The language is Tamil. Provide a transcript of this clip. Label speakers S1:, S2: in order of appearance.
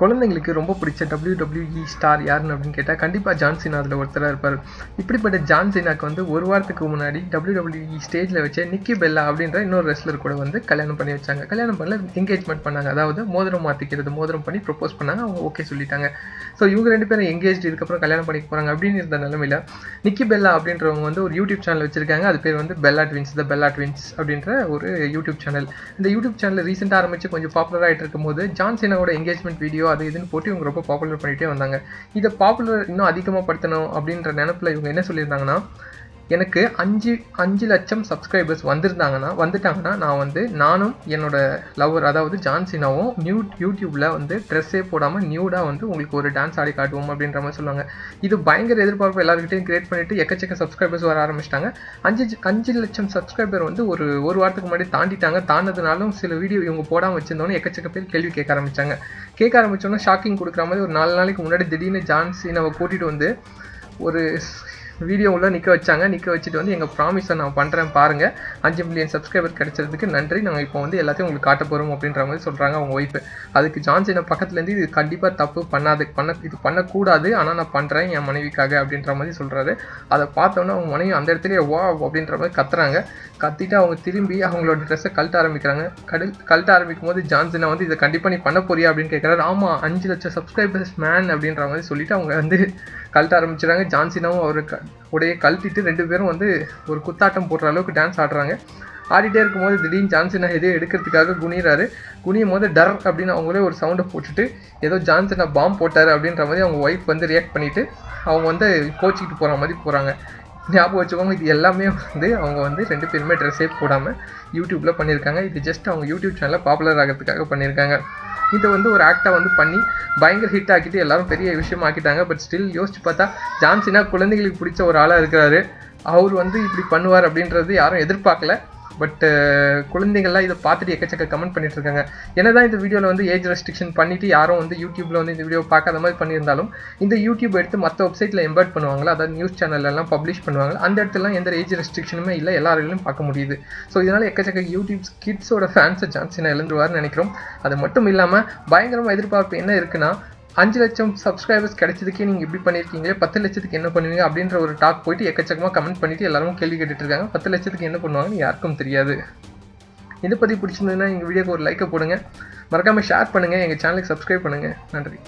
S1: குழந்தைங்களுக்கு ரொம்ப பிடிச்ச டபிள்யூ டபிள்யூஇ ஸ்டார் யாருன்னு அப்படின்னு கேட்டால் கண்டிப்பாக ஜான்சினா அதில் ஒருத்தராக இருப்பார். இப்படிப்பட்ட ஜான்சினாக்கு வந்து ஒரு வாரத்துக்கு முன்னாடி WWE ஸ்டேஜில் வச்ச நிக்கி பெல்லா அப்படின்ற இன்னொரு ரெஸ்லர் கூட வந்து கல்யாணம் பண்ணி வச்சாங்க. கல்யாணம் பண்ணல என்கேஜ்மெண்ட் பண்ணாங்க. அதாவது மோதிரம் மாற்றிக்கிறது மோதிரம் பண்ணி ப்ரொப்போஸ் பண்ணாங்க. அவங்க ஓகே சொல்லிட்டாங்க. ஸோ இவங்க ரெண்டு பேரும் எங்கேஜ் இதுக்கப்புறம் கல்யாணம் பண்ணிக்க போகிறாங்க அப்படின்னு இருந்த நிலமையில் நிக்கி பெல்லா அப்படின்றவங்க வந்து ஒரு யூடியூப் சேனல் வச்சிருக்காங்க. அது பேர் வந்து Bella twins the Bella twins அப்படின்ற ஒரு யூடியூப் சேனல் இந்த யூடியூப் சேனல் ரீசெண்டாக ஆரம்பித்து கொஞ்சம் பாப்புலர் ஆகிட்டு இருக்கும்போது ஜான்சினாவோட என்கேஜ்மெண்ட் வீடியோ அது இதுன்னு போட்டு இவங்க ரொம்ப பாப்புலர் பண்ணிகிட்டே வந்தாங்க. இதை பாப்புலர் இன்னும் அதிகமாக படுத்தணும் அப்படின்ற நினப்பில் இவங்க என்ன சொல்லியிருந்தாங்கன்னா எனக்கு அஞ்சு அஞ்சு லட்சம் சப்ஸ்கிரைபர்ஸ் வந்திருந்தாங்கன்னா வந்துட்டாங்கன்னா நான் வந்து நானும் என்னோட லவர் அதாவது ஜான்சினாவும் நியூ யூடியூப்பில் வந்து ட்ரெஸ்ஸே போடாமல் நியூடாக வந்து உங்களுக்கு ஒரு டான்ஸ் ஆடி காட்டுவோம் அப்படின்ற மாதிரி சொல்லுவாங்க. இது பயங்கர எதிர்பார்ப்பு எல்லாருக்கிட்டையும் கிரியேட் பண்ணிட்டு எக்கச்சக்க சப்ஸ்கிரைபர்ஸ் வர ஆரம்பிச்சிட்டாங்க. அஞ்சு அஞ்சு லட்சம் சப்ஸ்கிரைபர் வந்து ஒரு ஒரு வாரத்துக்கு முன்னாடி தாண்டிட்டாங்க. தாண்டதுனாலும் சில வீடியோ இவங்க போடாமல் வச்சிருந்தோன்னே எக்கச்சக்க பேர் கேள்வி கேட்க ஆரம்பித்தாங்க கேட்க ஆரம்பித்தோன்னா ஷாக்கிங் கொடுக்குற மாதிரி ஒரு நாலு நாளைக்கு முன்னாடி திடீர்னு ஜான்சினாவை கூட்டிகிட்டு வந்து ஒரு வீடியோ உள்ள நிற்க வச்சாங்க. நிற்க வச்சுட்டு வந்து எங்கள் ப்ராமிஸை நான் பண்ணுறேன் பாருங்கள் அஞ்சு மில்லியன் சப்ஸ்கிரைபர் கிடைச்சதுக்கு நன்றி. நாங்கள் இப்போ வந்து எல்லாத்தையும் உங்களுக்கு காட்ட போகிறோம் அப்படின்ற மாதிரி சொல்கிறாங்க அவங்க ஒய்ஃபு அதுக்கு ஜான்சினை பக்கத்துலேருந்து இது கண்டிப்பாக தப்பு பண்ணாது. பண்ண இது பண்ணக்கூடாது. ஆனால் நான் பண்ணுறேன் என் மனைவிக்காக அப்படின்ற மாதிரி சொல்கிறாரு அதை பார்த்தோன்னே அவங்க மனைவி அந்த இடத்துலேயே வா அப்படின்ற மாதிரி கத்துறாங்க. கத்திட்டு அவங்க திரும்பி அவங்களோட ட்ரெஸ்ஸை கழட்ட ஆரம்பிக்கிறாங்க. கடல் கழட்ட ஆரம்பிக்கும் போது ஜான்சினா வந்து இதை கண்டிப்பாக நீ பண்ண போறியா? அப்படின்னு கேட்குறாரு ஆமாம் அஞ்சு லட்சம் சப்ஸ்கிரைபர்ஸ் மேன் அப்படின்ற மாதிரி சொல்லிட்டு அவங்க வந்து கழட்ட ஆரம்பிச்சிடுறாங்க ஜான்சினாவும் அவர் க உடைய கழட்டிட்டு ரெண்டு பேரும் வந்து ஒரு குத்தாட்டம் போடுற அளவுக்கு டான்ஸ் ஆடுறாங்க. ஆடிட்டே இருக்கும்போது திடீர்னு ஜான்சினா எதையோ எடுக்கிறதுக்காக குனிறாரு குனியும் போது டர் அப்படின்னு அவங்களே ஒரு சவுண்டை போட்டுட்டு ஏதோ ஜான்சினா பாம்பு போட்டார் அப்படின்ற மாதிரி அவங்க ஒய்ஃப் வந்து ரியாக்ட் பண்ணிவிட்டு அவங்க வந்து கோச்சிக்கிட்டு போகிற மாதிரி போகிறாங்க ஞாபகம் வச்சுக்கோங்க இது எல்லாமே வந்து அவங்க வந்து ரெண்டு பேருமே ட்ரெஸ்ஸே போடாமல் யூடியூப்பில் பண்ணியிருக்காங்க. இது ஜஸ்ட் அவங்க யூடியூப் சேனலில் பாப்புலர் ஆகிறதுக்காக பண்ணியிருக்காங்க. இதை வந்து ஒரு ஆக்டாக வந்து பண்ணி பயங்கர ஹிட் ஆக்கிட்டு எல்லாரும் பெரிய விஷயம் ஆக்கிட்டாங்க பட் ஸ்டில் யோசிச்சு பார்த்தா ஜான்சினா குழந்தைகளுக்கு பிடிச்ச ஒரு ஆளாக இருக்கிறாரு. அவர் வந்து இப்படி பண்ணுவார் அப்படின்றது யாரும் எதிர்பார்க்கல. பட் uh, குழந்தைகள்லாம் இதை பார்த்துட்டு எக்கச்சக்க கமெண்ட் பண்ணிட்டு இருக்காங்க என்னதான் இந்த வீடியோவில் வந்து ஏஜ் ரெஸ்ட்ரிக்ஷன் பண்ணிட்டு யாரும் வந்து யூடியூப்ல வந்து இந்த வீடியோ பார்க்காத மாதிரி பண்ணியிருந்தாலும் இந்த யூடியூப் எடுத்து மற்ற வெப்சைட்டில் எம்பர்ட் பண்ணுவாங்களா? அதாவது நியூஸ் சேனல்லாம் பப்ளிஷ் பண்ணுவாங்க அந்த இடத்துலலாம் எந்த ஏஜ் ரெஸ்ட்ரிக்ஷனுமே இல்லை. எல்லாராலையும் பார்க்க முடியுது. ஸோ இதனால் எக்கச்சக்க யூடியூப் கிட்ஸோட ஃபேன்ஸை சான்ஸ் நான் எழுந்துருவார்னு நினைக்கிறோம். அது மட்டும் இல்லாமல் பயங்கரமாக எதிர்பார்ப்பு என்ன இருக்குன்னா அஞ்சு லட்சம் சப்ஸ்கிரைபர்ஸ் கிடைச்சதுக்கே நீங்கள் இப்படி பண்ணியிருக்கீங்களே பத்து லட்சத்துக்கு என்ன பண்ணுவீங்க அப்படின்ற ஒரு டாக் போயிட்டு எக்கச்சக்கமாக கமெண்ட் பண்ணிட்டு எல்லாரும் கேள்வி கேட்டுட்டு இருக்காங்க. பத்து லட்சத்துக்கு என்ன பண்ணுவாங்கன்னு யாருக்கும் தெரியாது. இதை பற்றி பிடிச்சிருந்ததுன்னா எங்கள் வீடியோக்கு ஒரு லைக்கை போடுங்க. மறக்காமல் ஷேர் பண்ணுங்கள் எங்கள் சேனலுக்கு சப்ஸ்கிரைப் பண்ணுங்கள் நன்றி.